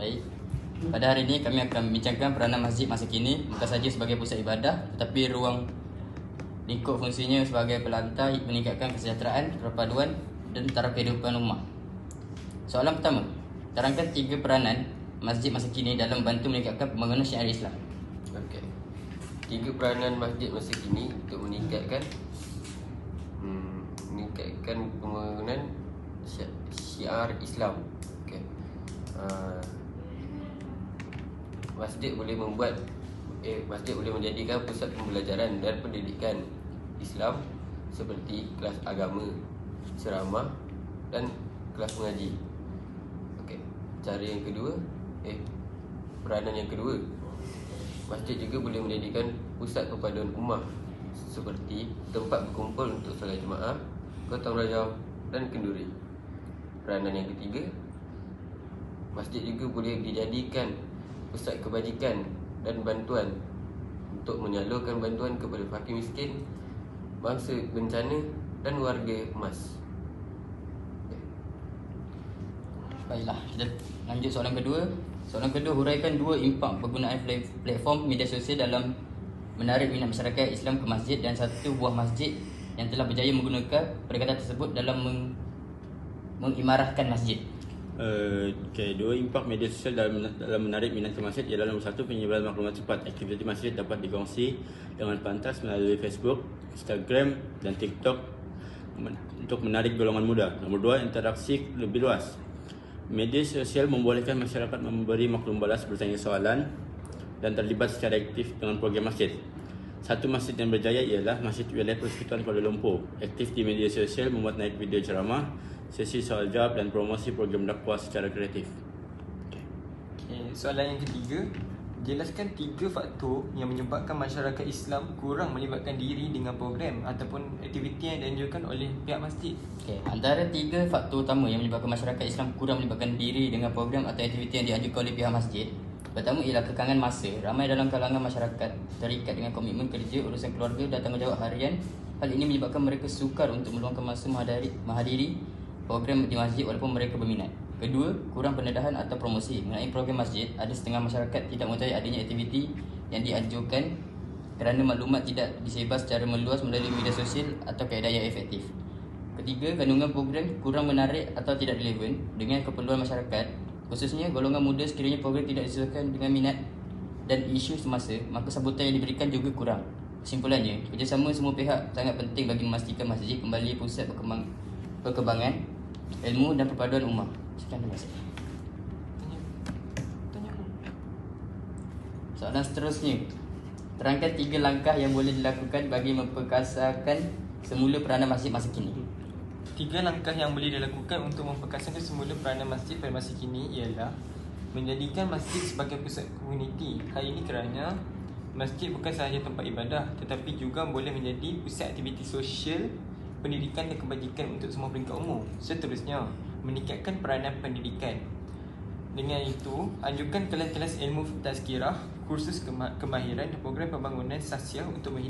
Baik. Pada hari ini kami akan membincangkan peranan masjid masa kini bukan sahaja sebagai pusat ibadah tetapi ruang lingkup fungsinya sebagai pelantai meningkatkan kesejahteraan, perpaduan dan taraf kehidupan umat. Soalan pertama, terangkan tiga peranan masjid masa kini dalam membantu meningkatkan pembangunan syiar Islam. Okey. Tiga peranan masjid masa kini untuk meningkatkan hmm, meningkatkan pembangunan syi- syiar Islam. Okey. Uh, masjid boleh membuat eh masjid boleh menjadikan pusat pembelajaran dan pendidikan Islam seperti kelas agama, ceramah dan kelas mengaji. Okey. Cara yang kedua, eh peranan yang kedua Masjid juga boleh menjadikan pusat perpaduan ummah seperti tempat berkumpul untuk solat jemaah, gotong royong dan kenduri. Peranan yang ketiga, masjid juga boleh dijadikan pusat kebajikan dan bantuan untuk menyalurkan bantuan kepada fakir miskin, bangsa bencana dan warga emas. Baiklah, kita lanjut soalan kedua. Soalan kedua huraikan dua impak penggunaan pla- platform media sosial dalam menarik minat masyarakat Islam ke masjid dan satu buah masjid yang telah berjaya menggunakan pendekatan tersebut dalam meng- mengimarahkan masjid. Uh, okay, dua impak media sosial dalam, dalam menarik minat ke masjid ialah nombor satu penyebaran maklumat cepat. Aktiviti masjid dapat dikongsi dengan pantas melalui Facebook, Instagram dan TikTok untuk menarik golongan muda. Nombor dua, interaksi lebih luas. Media sosial membolehkan masyarakat memberi maklum balas bertanya soalan dan terlibat secara aktif dengan program masjid. Satu masjid yang berjaya ialah Masjid Wilayah Persekutuan Kuala Lumpur. Aktif di media sosial membuat naik video ceramah, sesi soal jawab dan promosi program dakwah secara kreatif. Okay, soalan yang ketiga Jelaskan tiga faktor yang menyebabkan masyarakat Islam kurang melibatkan diri dengan program ataupun aktiviti yang dianjurkan oleh pihak masjid. Okay. Antara tiga faktor utama yang menyebabkan masyarakat Islam kurang melibatkan diri dengan program atau aktiviti yang dianjurkan oleh pihak masjid Pertama ialah kekangan masa. Ramai dalam kalangan masyarakat terikat dengan komitmen kerja, urusan keluarga dan tanggungjawab harian. Hal ini menyebabkan mereka sukar untuk meluangkan masa menghadiri, menghadiri program di masjid walaupun mereka berminat. Kedua, kurang pendedahan atau promosi. Mengenai program masjid, ada setengah masyarakat tidak mengetahui adanya aktiviti yang dianjurkan kerana maklumat tidak disebar secara meluas melalui media sosial atau kaedah yang efektif. Ketiga, kandungan program kurang menarik atau tidak relevan dengan keperluan masyarakat khususnya golongan muda sekiranya program tidak disesuaikan dengan minat dan isu semasa maka sambutan yang diberikan juga kurang. Kesimpulannya, kerjasama semua pihak sangat penting bagi memastikan masjid kembali pusat perkembang, perkembangan ilmu dan perpaduan ummah. Sekian terima kasih. Soalan seterusnya Terangkan tiga langkah yang boleh dilakukan bagi memperkasakan semula peranan masjid masa kini Tiga langkah yang boleh dilakukan untuk memperkasakan semula peranan masjid pada masa kini ialah menjadikan masjid sebagai pusat komuniti. Hal ini kerana masjid bukan sahaja tempat ibadah tetapi juga boleh menjadi pusat aktiviti sosial, pendidikan dan kebajikan untuk semua peringkat umur. Seterusnya, meningkatkan peranan pendidikan. Dengan itu, anjurkan kelas-kelas ilmu tazkirah, kursus kema- kemahiran dan program pembangunan sasiah untuk